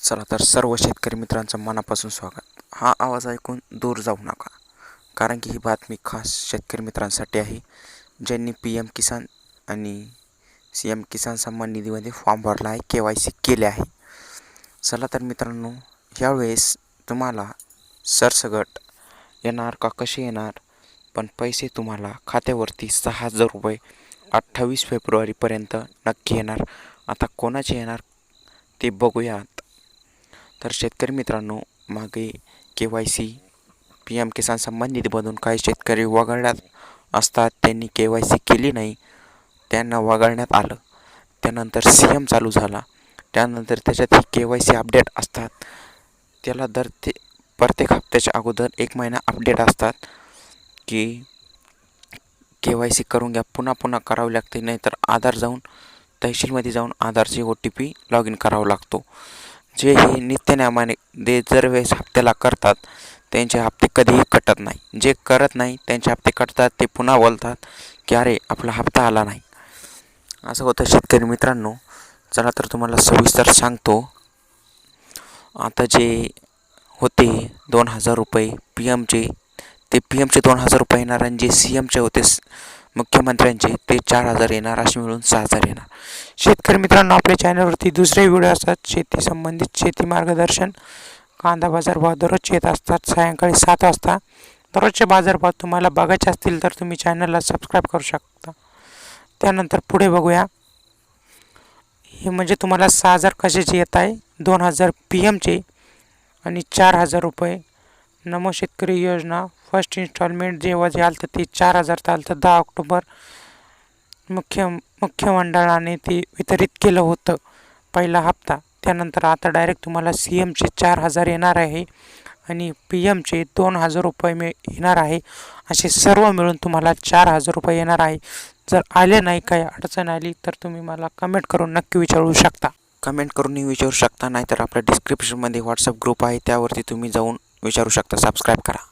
चला तर सर्व शेतकरी मित्रांचं मनापासून स्वागत. हा आवाज ऐकून दूर जाऊ नका कारण की ही बातमी खास शेतकरी मित्रांसाठी आहे ज्यांनी पी एम किसान आणि सी एम किसान सन्मान निधीमध्ये फॉर्म भरला आहे के वाय सी केले आहे. चला तर मित्रांनो यावेळेस तुम्हाला सरसगट येणार का कसे येणार पण पैसे तुम्हाला खात्यावरती सहा हजार रुपये अठ्ठावीस फेब्रुवारीपर्यंत नक्की येणार. आता कोणाचे येणार ते बघूयात तर शेतकरी मित्रांनो मागे K Y C P M Kisan Samman निधीमधून काही शेतकरी वगळण्यात असतात. त्यांनी के वाय सी केली नाही. त्यांना वगळण्यात आलं. त्यानंतर सी एम चालू झाला. त्यानंतर त्याच्यात के वाय सी अपडेट असतात. त्याला दर ते प्रत्येक हप्त्याच्या अगोदर एक महिना अपडेट असतात की के वाय सी करून घ्या. पुन्हा पुन्हा करावी लागते. नाहीतर आधार जाऊन तहसीलमध्ये जाऊन आधारची O T P log in करावा लागतो. जे हे नित्यनामाने दे जर वेळेस हप्त्याला करतात त्यांचे हप्ते कधीही कटत नाही. जे करत नाही त्यांचे हप्ते कटतात ते पुन्हा बोलतात की अरे आपला हप्ता आला नाही. असं होतं शेतकरी मित्रांनो. चला तर तुम्हाला सविस्तर सांगतो. आता जे होते दोन हजार रुपये पी एमचे ते पी एमचे दोन हजार रुपये येणार आणि जे सी एमचे होते स- मुख्यमंत्र्यांचे ते चार हजार येणार असे मिळून सहा हजार येणार. शेतकरी मित्रांनो आपल्या चॅनलवरती दुसरे व्हिडिओ असतात. शेती संबंधित शेती मार्गदर्शन. कांदा बाजारभाव दररोजचे येत असतात सायंकाळी सात वाजता. दररोजचे बाजारभाव तुम्हाला बघायचे असतील तर तुम्ही चॅनलला सबस्क्राईब करू शकता. त्यानंतर पुढे बघूया. हे म्हणजे तुम्हाला सहा हजार कशाचे येत आहे? दोन हजार पी एमचे आणि चार हजार रुपये नमो शेतकरी योजना फर्स्ट इन्स्टॉलमेंट जेव्हा जे आलं ते चार हजार चालतं तर दहा ऑक्टोबर. मुख्य मुख्य मंडळाने ते वितरित केलं होतं पहिला हप्ता. त्यानंतर आता डायरेक्ट तुम्हाला सी एमचे चार हजार येणार आहे आणि पी एमचे दोन हजार रुपये मिळ येणार आहे. असे सर्व मिळून तुम्हाला चार हजार रुपये येणार आहे. जर आले नाही काही अडचण आली तर तुम्ही मला कमेंट करून नक्की विचारू शकता. कमेंट करूनही विचारू शकता नाहीतर आपल्या डिस्क्रिप्शनमध्ये व्हॉट्सअप ग्रुप आहे त्यावरती तुम्ही जाऊन विचारू शकता. सबस्क्राईब करा.